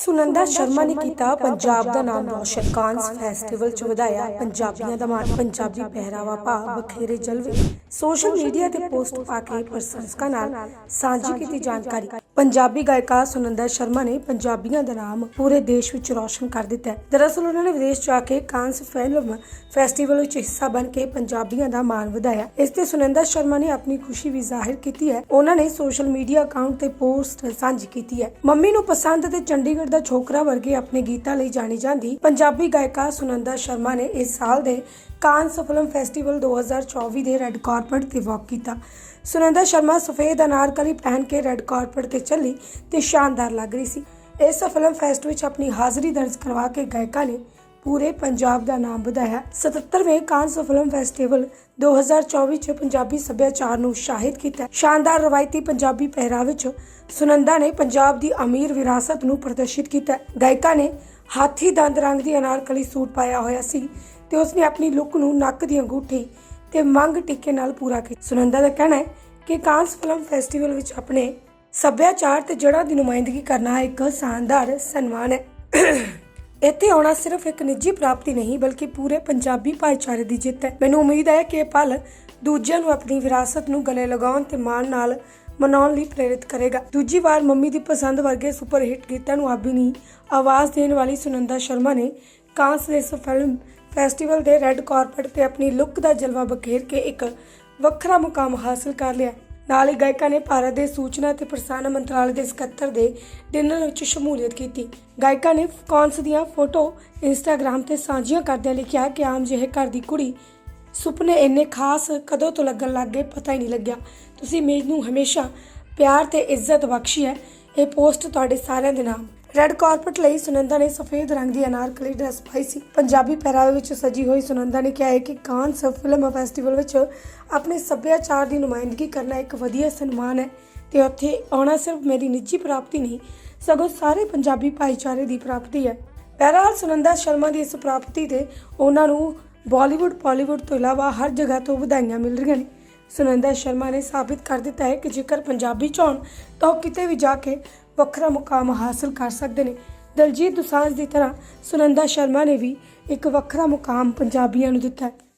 ਸੁਨੰਦਾ ਸ਼ਰਮਾ ਨੇ ਕੀਤਾ ਪੰਜਾਬ ਦਾ ਨਾਮ ਰੋਸ਼ਨ ਕਾਂਸ ਫੈਸਟੀਵਲ ਚ ਵਧਾਇਆ ਪੰਜਾਬੀਆਂ ਦਾ ਮਾਣ ਪੰਜਾਬੀ ਪਹਿਰਾਵਾ ਪਾ ਬਖੇਰੇ ਜਲਵੇ। ਸੋਸ਼ਲ ਮੀਡੀਆ ਤੇ ਪੋਸਟ ਪਾ ਕੇ ਪ੍ਰਸ਼ੰਸਕਾਂ ਨਾਲ ਸਾਂਝੀ ਕੀਤੀ ਜਾਣਕਾਰੀ। ਪੰਜਾਬੀ ਗਾਇਕਾ ਸੁਨੰਦਾ ਸ਼ਰਮਾ ਨੇ ਪੰਜਾਬੀਆਂ ਦਾ ਨਾਮ ਪੂਰੇ ਦੇਸ਼ ਵਿੱਚ ਰੋਸ਼ਨ ਕਰ ਦਿੱਤਾ ਹੈ। ਦਰਅਸਲ ਉਹਨਾਂ ਨੇ ਵਿਦੇਸ਼ ਜਾ ਕੇ ਕਾਂਸ ਫਿਲਮ ਫੈਸਟੀਵਲ ਵਿੱਚ ਹਿੱਸਾ ਬਣ ਕੇ ਪੰਜਾਬੀਆਂ ਦਾ ਮਾਣ ਵਧਾਇਆ। ਇਸ ਤੇ ਸੁਨੰਦਾ ਸ਼ਰਮਾ ਨੇ ਆਪਣੀ ਖੁਸ਼ੀ ਵੀ ਜ਼ਾਹਿਰ ਕੀਤੀ ਹੈ। ਉਹਨਾਂ ਨੇ ਸੋਸ਼ਲ ਮੀਡੀਆ ਅਕਾਊਂਟ ਤੇ ਪੋਸਟ ਸਾਂਝੀ ਕੀਤੀ ਹੈ। ਮੰਮੀ ਨੂੰ ਪਸੰਦ ਤੇ ਚੰਡੀਗੜ੍ਹ ਦਾ ਛੋਕਰਾ ਵਰਗੇ ਆਪਣੇ ਗੀਤਾਂ ਲਈ ਜਾਣੀ ਜਾਂਦੀ ਪੰਜਾਬੀ ਗਾਇਕਾ ਸੁਨੰਦਾ ਸ਼ਰਮਾ ਨੇ ਇਸ ਸਾਲ ਦੇ ਕਾਂਸ ਫਿਲਮ ਫੈਸਟੀਵਲ 2024 ਦੇ ਰੈੱਡ ਕਾਰਪਟ ਤੇ ਵਾਕ ਕੀਤਾ। ਸੁਨੰਦਾ ਸ਼ਰਮਾ ਸਫੇਦ ਅਨਾਰਕਲੀ ਪਹਿਨ ਕੇ ਰੈੱਡ ਕਾਰਪਟ ਤੇ ਚੱਲੀ ਤੇ ਸ਼ਾਨਦਾਰ ਲੱਗ ਰਹੀ ਸੀ। ਇਸ ਫਿਲਮ ਫੈਸਟ ਵਿੱਚ ਆਪਣੀ ਹਾਜ਼ਰੀ ਦਰਜ ਕਰਵਾ ਕੇ ਗਾਇਕਾ ਨੇ ਪੂਰੇ ਪੰਜਾਬ ਦਾ ਨਾਮ ਵਧਾਇਆ। 77ਵੇਂ ਕਾਂਸ ਫਿਲਮ ਫੈਸਟੀਵਲ 2024 ਚ ਪੰਜਾਬੀ ਸੱਭਿਆਚਾਰ ਨੂੰ ਸ਼ਾਹਿਦ ਕੀਤਾ। ਸ਼ਾਨਦਾਰ ਰਵਾਇਤੀ ਪੰਜਾਬੀ ਪਹਿਰਾਵੇ ਚ ਸੁਨੰਦਾ ਨੇ ਪੰਜਾਬ ਦੀ ਅਮੀਰ ਵਿਰਾਸਤ ਨੂੰ ਪ੍ਰਦਰਸ਼ਿਤ ਕੀਤਾ। ਗਾਇਕਾ ਨੇ ਹਾਥੀ ਦੰਦ ਰੰਗ ਦੀ ਅਨਾਰਕਲੀ ਸੂਟ ਪਾਇਆ ਹੋਇਆ ਸੀ। ਤੇ ਉਸਨੇ ਆਪਣੀ ਲੁੱਕ ਨੂੰ ਨੱਕ ਦੀ ਅੰਗੂਠੀ ਤੇ ਮੰਗ ਟਿੱਕੇ ਨਾਲ ਪੂਰਾ ਕੀਤਾ। ਸੁਨੰਦਾ ਦਾ ਕਹਿਣਾ ਹੈ ਕਿ ਕਾਂਸ ਫਿਲਮ ਫੈਸਟੀਵਲ ਵਿੱਚ ਆਪਣੇ ਸੱਭਿਆਚਾਰ ਤੇ ਜੜ੍ਹਾਂ ਦੀ ਨੁਮਾਇੰਦਗੀ ਕਰਨਾ ਇੱਕ ਸ਼ਾਨਦਾਰ ਸਨਮਾਨ ਹੈ। ਇੱਥੇ ਆਉਣਾ ਸਿਰਫ ਇੱਕ ਨਿੱਜੀ ਪ੍ਰਾਪਤੀ ਨਹੀਂ, ਬਲਕਿ ਪੂਰੇ ਪੰਜਾਬੀ ਭਾਈਚਾਰੇ ਦੀ ਜਿੱਤ ਹੈ। ਮੈਨੂੰ ਉਮੀਦ ਹੈ ਕਿ ਇਹ ਪਲ ਦੂਜਿਆਂ ਨੂੰ ਆਪਣੀ ਵਿਰਾਸਤ ਨੂੰ ਗਲੇ ਲਗਾਉਣ ਤੇ ਮਾਣ ਨਾਲ ਮਨਾਉਣ ਲਈ ਪ੍ਰੇਰਿਤ ਕਰੇਗਾ। ਦੂਜੀ ਵਾਰ ਮੰਮੀ ਦੀ ਪਸੰਦ ਵਰਗੇ ਸੁਪਰ ਹਿੱਟ ਗੀਤਾਂ ਨੂੰ ਆਪਣੀ ਆਵਾਜ਼ ਦੇਣ ਵਾਲੀ ਸੁਨੰਦਾ ਸ਼ਰਮਾ ਨੇ ਕਾਂਸ ਦੇ ਫਿਲਮ ਫੈਸਟੀਵਲ ਦੇ ਰੈੱਡ ਕਾਰਪਟ ਤੇ ਆਪਣੀ ਲੁੱਕ ਦਾ ਜਲਵਾ ਬਖੇਰ ਕੇ ਇੱਕ ਵੱਖਰਾ ਮੁਕਾਮ ਹਾਸਲ ਕਰ ਲਿਆ। ਨਾਲ ਹੀ ਗਾਇਕਾ ਨੇ ਭਾਰਤ ਦੇ ਸੂਚਨਾ ਤੇ ਪ੍ਰਸਾਰਣ ਮੰਤਰਾਲੇ ਦੇ ਸਕੱਤਰ ਦੇ ਡਿਨਰ ਵਿੱਚ ਸ਼ਮੂਲੀਅਤ ਕੀਤੀ। ਗਾਇਕਾ ਨੇ ਕੌਂਸ ਦੀਆਂ ਫੋਟੋ ਇੰਸਟਾਗ੍ਰam ਤੇ ਸਾਂਝੀਆਂ ਕਰਦਿਆਂ ਲਿਖਿਆ ਕਿ ਆਮ ਜਿਹੇ ਘਰ ਦੀ ਕੁੜੀ ਸੁਪਨੇ ਇੰਨੇ ਖਾਸ ਕਦੋਂ ਤੋਂ ਲੱਗਣ ਲੱਗ ਗਏ ਪਤਾ ਹੀ ਨਹੀਂ ਲੱਗਿਆ। ਤੁਸੀਂ ਮੈਨੂੰ ਹਮੇਸ਼ਾ ਪਿਆਰ ਤੇ ਇੱਜ਼ਤ ਬਖਸ਼ੀ ਹੈ। ਇਹ ਪੋਸਟ ਤੁਹਾਡੇ ਸਾਰਿਆਂ ਦੇ ਨਾਮ। ਰੈੱਡ ਕਾਰਪਟ ਲਈ ਸੁਨੰਦਾ ਨੇ ਸਫੇਦ ਰੰਗ ਦੀ ਅਨਾਰਕਲੀ ਡਰੈਸ ਪਾਈ ਸੀ। ਪੰਜਾਬੀ ਪਹਿਰਾਵੇ ਵਿੱਚ ਸਜੀ ਹੋਈ ਸੁਨੰਦਾ ਨੇ ਕਿਹਾ ਹੈ ਕਿ ਕਾਂਸ ਫਿਲਮ ਫੈਸਟੀਵਲ ਵਿੱਚ ਆਪਣੇ ਸੱਭਿਆਚਾਰ ਦੀ ਨੁਮਾਇੰਦਗੀ ਕਰਨਾ ਇੱਕ ਵਧੀਆ ਸਨਮਾਨ ਹੈ ਤੇ ਉੱਥੇ ਆਉਣਾ ਸਿਰਫ ਮੇਰੀ ਨਿੱਜੀ ਪ੍ਰਾਪਤੀ ਨਹੀਂ, ਸਗੋਂ ਸਾਰੇ ਪੰਜਾਬੀ ਭਾਈਚਾਰੇ ਦੀ ਪ੍ਰਾਪਤੀ ਹੈ। ਬਹਰਹਾਲ ਸੁਨੰਦਾ ਸ਼ਰਮਾ ਦੀ ਇਸ ਪ੍ਰਾਪਤੀ ਤੇ ਉਹਨਾਂ ਨੂੰ ਬਾਲੀਵੁੱਡ, ਪਾਲੀਵੁੱਡ ਤੋਂ ਇਲਾਵਾ ਹਰ ਜਗ੍ਹਾ ਤੋਂ ਵਧਾਈਆਂ ਮਿਲ ਰਹੀਆਂ ਨੇ। ਸੁਨੰਦਾ ਸ਼ਰਮਾ ਨੇ ਸਾਬਿਤ ਕਰ ਦਿੱਤਾ ਹੈ ਕਿ ਜੇਕਰ ਪੰਜਾਬੀ ਚਾਹਣ ਤਾਂ ਉਹ ਕਿਤੇ ਵੀ ਜਾ ਕੇ ਵੱਖਰਾ ਮੁਕਾਮ ਹਾਸਲ ਕਰ ਸਕਦੇ ਨੇ। ਦਲਜੀਤ ਦੁਸਾਂਝ ਦੀ ਤਰ੍ਹਾਂ ਸੁਨੰਦਾ ਸ਼ਰਮਾ ਨੇ ਵੀ ਇੱਕ ਵੱਖਰਾ ਮੁਕਾਮ ਪੰਜਾਬੀਆਂ ਨੂੰ ਦਿੱਤਾ ਹੈ।